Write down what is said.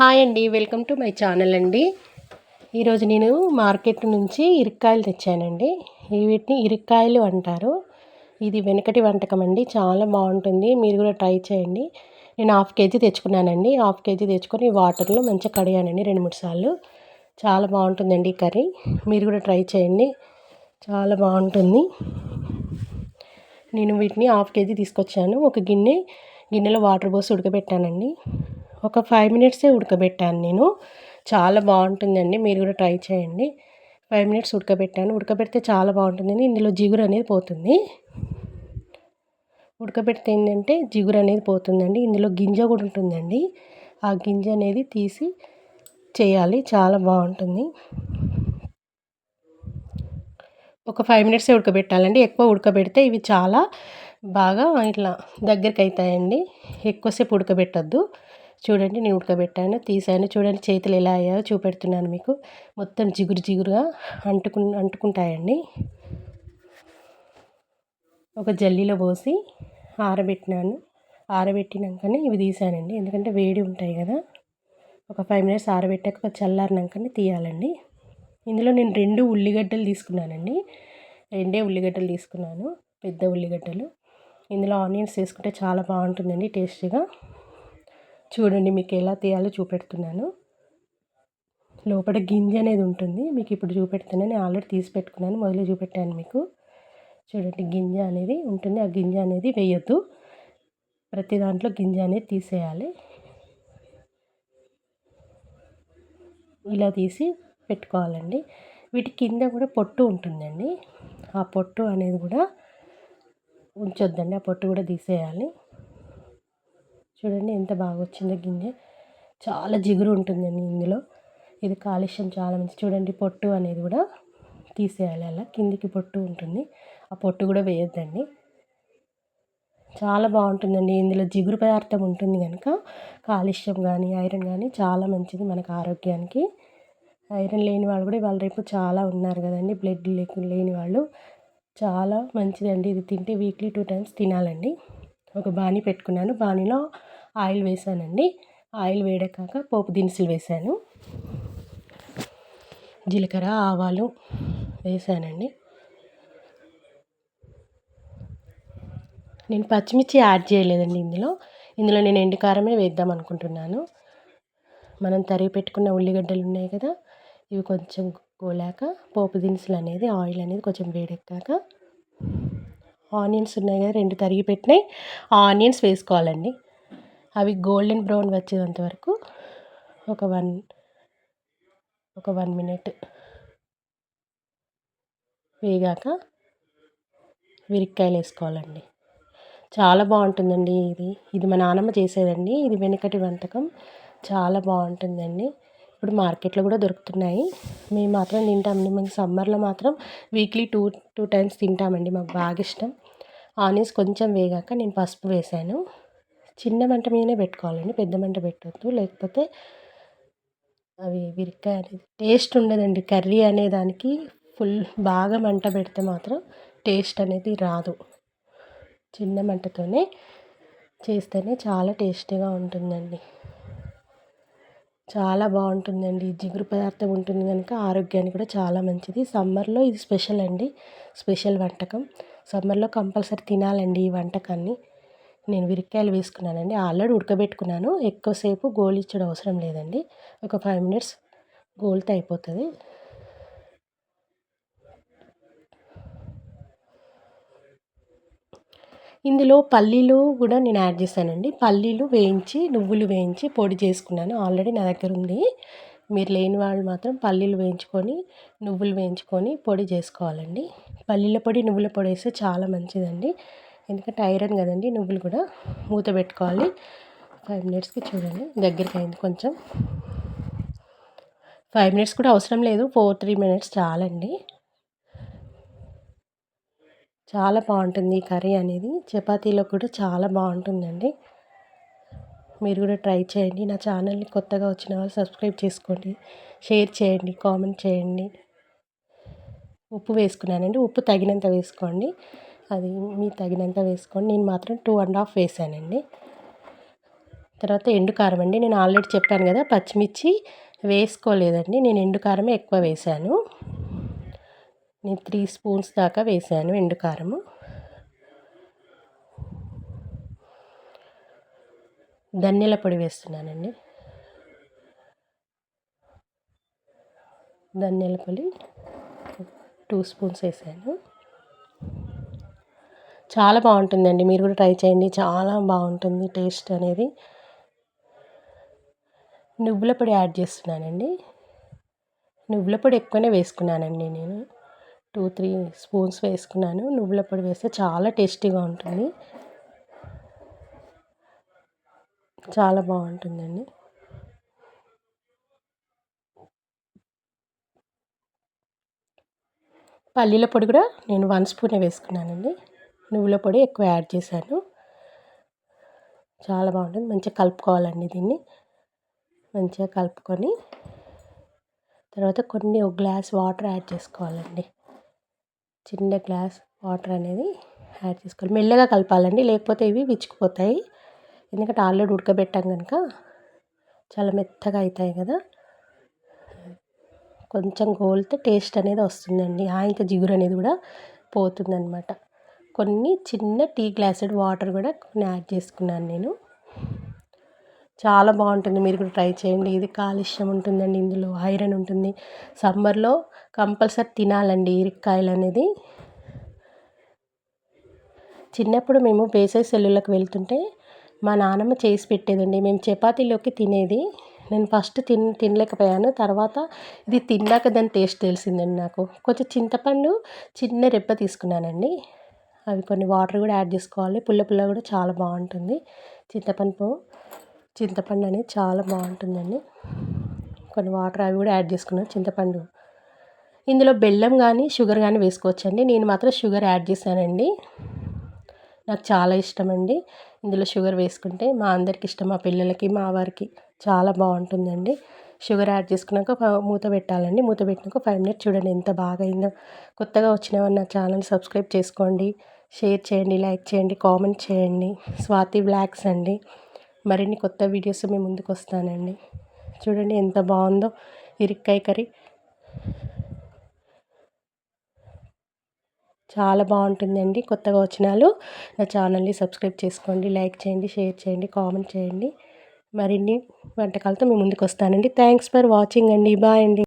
Hi అండి welcome to my channel అండి. ఈరోజు నేను మార్కెట్ నుంచి ఇరుక్కాయలు తెచ్చానండి. వీటిని ఇరుక్కాయలు అంటారు. ఇది వెనకటి వంటకం అండి చాలా బాగుంటుంది. మీరు కూడా ట్రై చేయండి. నేను హాఫ్ కేజీ తెచ్చుకున్నానండి. హాఫ్ కేజీ తెచ్చుకొని వాటర్లో మంచిగా కడిగానండి రెండు మూడు సార్లు. చాలా బాగుంటుందండి ఈ కర్రీ. మీరు కూడా ట్రై చేయండి. చాలా బాగుంటుంది. నేను వీటిని హాఫ్ కేజీ తీసుకొచ్చాను. ఒక గిన్నె గిన్నెలో వాటర్ పోసి ఉడకబెట్టానండి. ఒక ఫైవ్ మినిట్సే ఉడకబెట్టాను నేను. చాలా బాగుంటుందండి. మీరు కూడా ట్రై చేయండి. Five minutes ఉడకబెట్టాను. ఉడకబెడితే చాలా బాగుంటుందని ఇందులో జిగురు అనేది పోతుంది. ఉడకబెడితే ఏంటంటే జిగురు అనేది పోతుందండి. ఇందులో గింజ కూడా ఉంటుందండి. ఆ గింజ అనేది తీసి చేయాలి. చాలా బాగుంటుంది. ఒక ఫైవ్ మినిట్సే ఉడకబెట్టాలండి. ఎక్కువ ఉడకబెడితే ఇవి చాలా బాగా ఇట్లా దగ్గరికి అవుతాయండి ఎక్కువసేపు ఉడకబెట్టద్దు. చూడండి నేను ఉడకబెట్టాను. తీసాను. చూడండి చేతులు ఎలా అయ్యాయో చూపెడుతున్నాను మీకు. మొత్తం జిగురు జిగురుగా అంటుకు అంటుకుంటాయండి. ఒక జల్లీలో పోసి ఆరబెట్టినాను. ఆరబెట్టినాకనే ఇవి తీసానండి. ఎందుకంటే వేడి ఉంటాయి కదా. ఒక ఫైవ్ మినిట్స్ ఆరబెట్టాక చల్లారినాకనే తీయాలండి. ఇందులో నేను రెండు ఉల్లిగడ్డలు తీసుకున్నానండి. రెండే ఉల్లిగడ్డలు తీసుకున్నాను. పెద్ద ఉల్లిగడ్డలు. ఇందులో ఆనియన్స్ వేసుకుంటే చాలా బాగుంటుందండి టేస్ట్గా. చూడండి మీకు ఎలా తీయాలో చూపెడుతున్నాను. లోపల గింజ అనేది ఉంటుంది. మీకు ఇప్పుడు చూపెడుతున్నా నేను ఆల్రెడీ తీసి పెట్టుకున్నాను. మొదలు చూపెట్టాను మీకు. చూడండి గింజ అనేది ఉంటుంది. ఆ గింజ అనేది వేయొద్దు. ప్రతి దాంట్లో గింజ అనేది తీసేయాలి. ఇలా తీసి పెట్టుకోవాలండి. వీటి కింద కూడా పొట్టు ఉంటుందండి. ఆ పొట్టు అనేది కూడా ఉంచొద్దండి. ఆ పొట్టు కూడా తీసేయాలి. చూడండి ఎంత బాగా వచ్చిందో గింజ చాలా జిగురు ఉంటుందండి ఇందులో. ఇది కాలుష్యం చాలా మంచి చూడండి పొట్టు అనేది కూడా తీసేయాలి అలా. కిందికి పొట్టు ఉంటుంది. ఆ పొట్టు కూడా వేయొద్దండి. చాలా బాగుంటుందండి. ఇందులో జిగురు పదార్థం ఉంటుంది కనుక కాలుష్యం కానీ ఐరన్ కానీ చాలా మంచిది మనకు ఆరోగ్యానికి. ఐరన్ లేని వాళ్ళు కూడా ఇవాళ రేపు చాలా ఉన్నారు కదండి. బ్లడ్ లేని వాళ్ళు. చాలా మంచిదండి. ఇది తింటే వీక్లీ టూ టైమ్స్ తినాలండి. ఒక బాణీ పెట్టుకున్నాను. బాణీలో ఆయిల్ వేసానండి. ఆయిల్ వేడెక్కాక పోపు దినుసులు వేసాను. జీలకర్ర ఆవాలు వేసానండి. నేను పచ్చిమిర్చి యాడ్ చేయలేదండి ఇందులో. ఇందులో నేను ఎండుకారమే వేద్దాం అనుకుంటున్నాను. మనం తరిగి పెట్టుకున్న ఉల్లిగడ్డలు ఉన్నాయి కదా ఇవి కొంచెం గోలాక పోపు దినుసులు అనేది ఆయిల్ అనేది కొంచెం వేడెక్కాక ఆనియన్స్ ఉన్నాయి కదా రెండు తరిగి పెట్టినాయి. ఆనియన్స్ వేసుకోవాలండి. అవి గోల్డెన్ బ్రౌన్ వచ్చేంత వరకు ఒక వన్ ఒక వన్ మినిట్ వేగాక విరిక్కాయలు వేసుకోవాలండి. చాలా బాగుంటుందండి ఇది. ఇది మా నాన్నమ్మ చేసేదండి. ఇది వెనకటి వంటకం. చాలా బాగుంటుందండి. ఇప్పుడు మార్కెట్లో కూడా దొరుకుతున్నాయి. మేము మాత్రం తింటామండి మేము సమ్మర్లో మాత్రం వీక్లీ టూ టూ టైమ్స్ తింటామండి. మాకు బాగా ఇష్టం. ఆనియన్స్ కొంచెం వేగాక నేను పసుపు వేసాను. చిన్న మంట మీదనే పెట్టుకోవాలండి. పెద్ద మంట పెట్టొద్దు. లేకపోతే అవి విరికాయ అనేది టేస్ట్ ఉండదండి. కర్రీ అనే దానికి ఫుల్ బాగా మంట పెడితే మాత్రం టేస్ట్ అనేది రాదు. చిన్న మంటతోనే చేస్తేనే చాలా టేస్టీగా ఉంటుందండి. చాలా బాగుంటుందండి. జిగురు పదార్థం ఉంటుంది కనుక ఆరోగ్యానికి కూడా చాలా మంచిది. సమ్మర్లో ఇది స్పెషల్ అండి. స్పెషల్ వంటకం. సమ్మర్లో కంపల్సరీ తినాలండి ఈ వంటకాన్ని. నేను విరిక్కాయలు వేసుకున్నానండి. ఆల్రెడీ ఉడకబెట్టుకున్నాను. ఎక్కువసేపు గోలిచ్చడం అవసరం లేదండి. ఒక ఫైవ్ మినిట్స్ గోలితే అయిపోతుంది. ఇందులో పల్లీలు కూడా నేను యాడ్ చేశానండి. పల్లీలు వేయించి నువ్వులు వేయించి పొడి చేసుకున్నాను. ఆల్రెడీ నా దగ్గర ఉంది. మీరు లేని వాళ్ళు మాత్రం పల్లీలు వేయించుకొని నువ్వులు వేయించుకొని పొడి చేసుకోవాలండి. పల్లీల పొడి నువ్వుల పొడి వేస్తే చాలా మంచిదండి. ఎందుకంటే ఐరన్ కదండి నువ్వులు కూడా మూత పెట్టుకోవాలి. ఫైవ్ మినిట్స్కి చూడండి దగ్గరికి అయింది కొంచెం. ఫైవ్ మినిట్స్ కూడా అవసరం లేదు ఫోర్ త్రీ మినిట్స్ చాలండి. చాలా బాగుంటుంది ఈ కర్రీ అనేది చపాతీలో కూడా చాలా బాగుంటుందండి. మీరు కూడా ట్రై చేయండి నా ఛానల్ని కొత్తగా వచ్చిన వాళ్ళు సబ్స్క్రైబ్ చేసుకోండి షేర్ చేయండి కామెంట్ చేయండి. ఉప్పు వేసుకున్నానండి ఉప్పు తగినంత వేసుకోండి. అది మీ తగినంత వేసుకోండి నేను మాత్రం టూ అండ్ హాఫ్ వేసానండి. తర్వాత ఎండు కారం అండి. నేను ఆల్రెడీ చెప్పాను కదా పచ్చిమిర్చి వేసుకోలేదండి. నేను ఎండు కారమే ఎక్కువ వేశాను నేను త్రీ స్పూన్స్ దాకా వేసాను ఎండు కారము. ధనియాల పొడి వేస్తున్నానండి. ధనియాల పొడి టూ స్పూన్స్ వేసాను. చాలా బాగుంటుందండి. మీరు కూడా ట్రై చేయండి. చాలా బాగుంటుంది టేస్ట్ అనేది. నువ్వుల పొడి యాడ్ చేస్తున్నానండి. నువ్వుల పొడి ఎక్కువనే వేసుకున్నానండి నేను. టూ త్రీ స్పూన్స్ వేసుకున్నాను. నువ్వుల పొడి వేస్తే చాలా టేస్టీగా ఉంటుంది. చాలా బాగుంటుందండి. పల్లీల పొడి కూడా నేను వన్ స్పూనే వేసుకున్నానండి. నువ్వుల పొడి ఎక్కువ యాడ్ చేశాను. చాలా బాగుంటుంది. మంచిగా కలుపుకోవాలండి దీన్ని. మంచిగా కలుపుకొని తర్వాత కొన్ని ఒక గ్లాస్ వాటర్ యాడ్ చేసుకోవాలండి. చిన్న గ్లాస్ వాటర్ అనేది యాడ్ చేసుకోవాలి. మెల్లగా కలపాలండి. లేకపోతే ఇవి విచ్చుకుపోతాయి. ఎందుకంటే ఆల్రెడీ ఉడకబెట్టాం కనుక చాలా మెత్తగా అవుతాయి కదా. కొంచెం గోలితే టేస్ట్ అనేది వస్తుందండి. ఆయంత జిగురు అనేది కూడా పోతుందన్నమాట. కొన్ని చిన్న టీ గ్లాసెడ్ వాటర్ కూడా కొన్ని యాడ్ చేసుకున్నాను నేను. చాలా బాగుంటుంది. మీరు కూడా ట్రై చేయండి. ఇది కాలుష్యం ఉంటుందండి ఇందులో. ఐరన్ ఉంటుంది. సమ్మర్లో కంపల్సరీ తినాలండి ఇరిక్కాయలు అనేది. చిన్నప్పుడు మేము వేసవి సెల్లులకు వెళ్తుంటే మా నాన్నమ్మ చేసి పెట్టేదండి. మేము చపాతీలోకి తినేది. నేను ఫస్ట్ తిన్ తినలేకపోయాను. తర్వాత ఇది తిన్నాక దాని టేస్ట్ తెలిసిందండి నాకు. కొంచెం చింతపండు చిన్న రెప్ప తీసుకున్నానండి. అవి కొన్ని వాటర్ కూడా యాడ్ చేసుకోవాలి. పుల్ల పుల్ల కూడా చాలా బాగుంటుంది. చింతపండు చింతపండు అనేది చాలా బాగుంటుందండి. కొన్ని వాటర్ అవి కూడా యాడ్ చేసుకున్నాను. చింతపండు. ఇందులో బెల్లం కానీ షుగర్ కానీ వేసుకోవచ్చండి. నేను మాత్రం షుగర్ యాడ్ చేశానండి. నాకు చాలా ఇష్టం అండి ఇందులో షుగర్ వేసుకుంటే మా అందరికి ఇష్టం మా పిల్లలకి మా వారికి చాలా బాగుంటుందండి. షుగర్ యాడ్ చేసుకున్నాక మూత పెట్టాలండి. మూత పెట్టినాక ఫైవ్ మినిట్స్ చూడండి ఎంత బాగా అయిందో. కొత్తగా వచ్చిన నా ఛానల్ సబ్స్క్రైబ్ చేసుకోండి. షేర్ చేయండి లైక్ చేయండి కామెంట్ చేయండి. స్వాతి బ్లాగ్స్ అండి. మరిన్ని కొత్త వీడియోస్ మేము ముందుకు వస్తానండి. చూడండి ఎంత బాగుందో ఇరిక్కాయ కర్రీ. చాలా బాగుంటుందండి కొత్తగా వచ్చిన నా ఛానల్ని సబ్స్క్రైబ్ చేసుకోండి లైక్ చేయండి షేర్ చేయండి కామెంట్ చేయండి. మరిన్ని వంటకాలతో మేము ముందుకు వస్తానండి. థ్యాంక్స్ ఫర్ వాచింగ్ అండి. బాయ్ అండి.